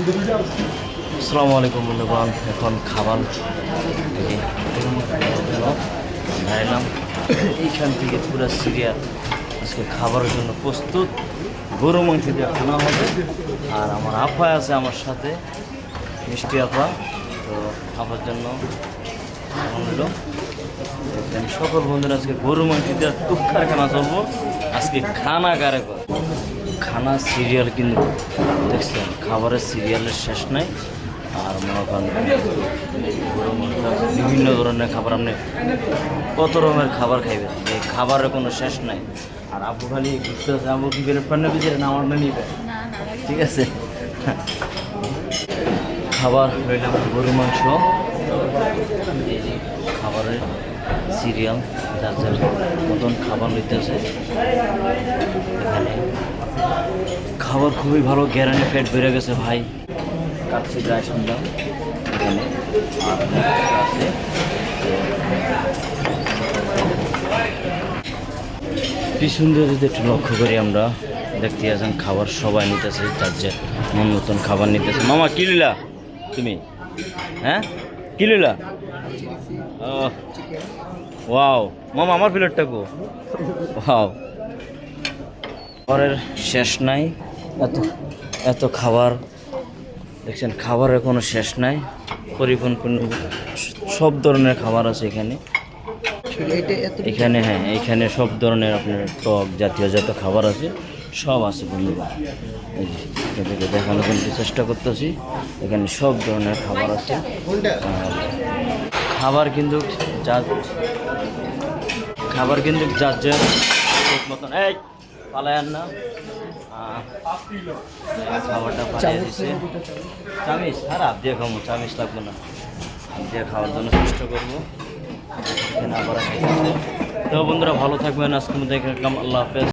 আসসালামু আলাইকুম বন্ধুগণ, এখন খাবার খাইলাম এইখান থেকে পুরো সিরিয়াল আজকে খাবারের জন্য প্রস্তুত। গরু মাংস দিয়ে খানা হবে। আর আমার আপা আছে আমার সাথে, মিষ্টি আপা। তো আপার জন্য সকল বন্ধুরা আজকে গরু মাংস দিয়ে টুকটার খানা চলবো। আজকে খানা কারে করে খানা সিরিয়াল কিন্তু দেখছেন, খাবারের সিরিয়ালের শেষ নাই। আর মনে করেন, বিভিন্ন ধরনের খাবার আপনি কত রকমের খাবার খাইবেন এই খাবারের কোনো শেষ নাই। আর আবু খালি ঘুরতে আছে, আবু কি বেরোট পান্না বিচে না, আমার না নিবে ঠিক আছে? খাবার রইলাম গরু মাংস খাবারের সিরিয়াল, যার যার মতন খাবার নিতেছে এখানে। খাবার খুবই ভালো গ্যারানি ফ্যাট বেড়ে গেছে ভাই। কাচ্ছি গায়ে শুনলাম এখানে। আছে পিছন দিয়ে যদি একটু লক্ষ্য করি আমরা, দেখতে আছেন খাবার সবাই নিতেছে, যার যে মন মতন খাবার নিতেছে। মামা, কি লিলা তুমি? হ্যাঁ? কি লিলা ওয়াও। মামা, আমার প্লেটটা গো ওয়াও। খাবারের শেষ নাই। এত এত খাবার, দেখছেন, খাবারের কোনো শেষ নাই। পরিপূর্ণ সব ধরনের খাবার আছে এখানে। এখানে হ্যাঁ এখানে সব ধরনের আপনার টক জাতীয় যত খাবার আছে, সব আছে বন্ধুরা দেখানোর জন্য চেষ্টা করতেছি। এখানে সব ধরনের খাবার আছে। খাবার কিন্তু যা খাবার কিন্তু যার যে ঠিক মতন। এই! পালায়ান না খাবারটা পাঠিয়ে দিছে। চামিচ খারাপ দিয়ে খাব চামিচ লাগবো না। দিয়ে খাওয়ার জন্য চেষ্টা করব। তো বন্ধুরা ভালো থাকবেন। আজকে দেখে আল্লাহ হাফেজ।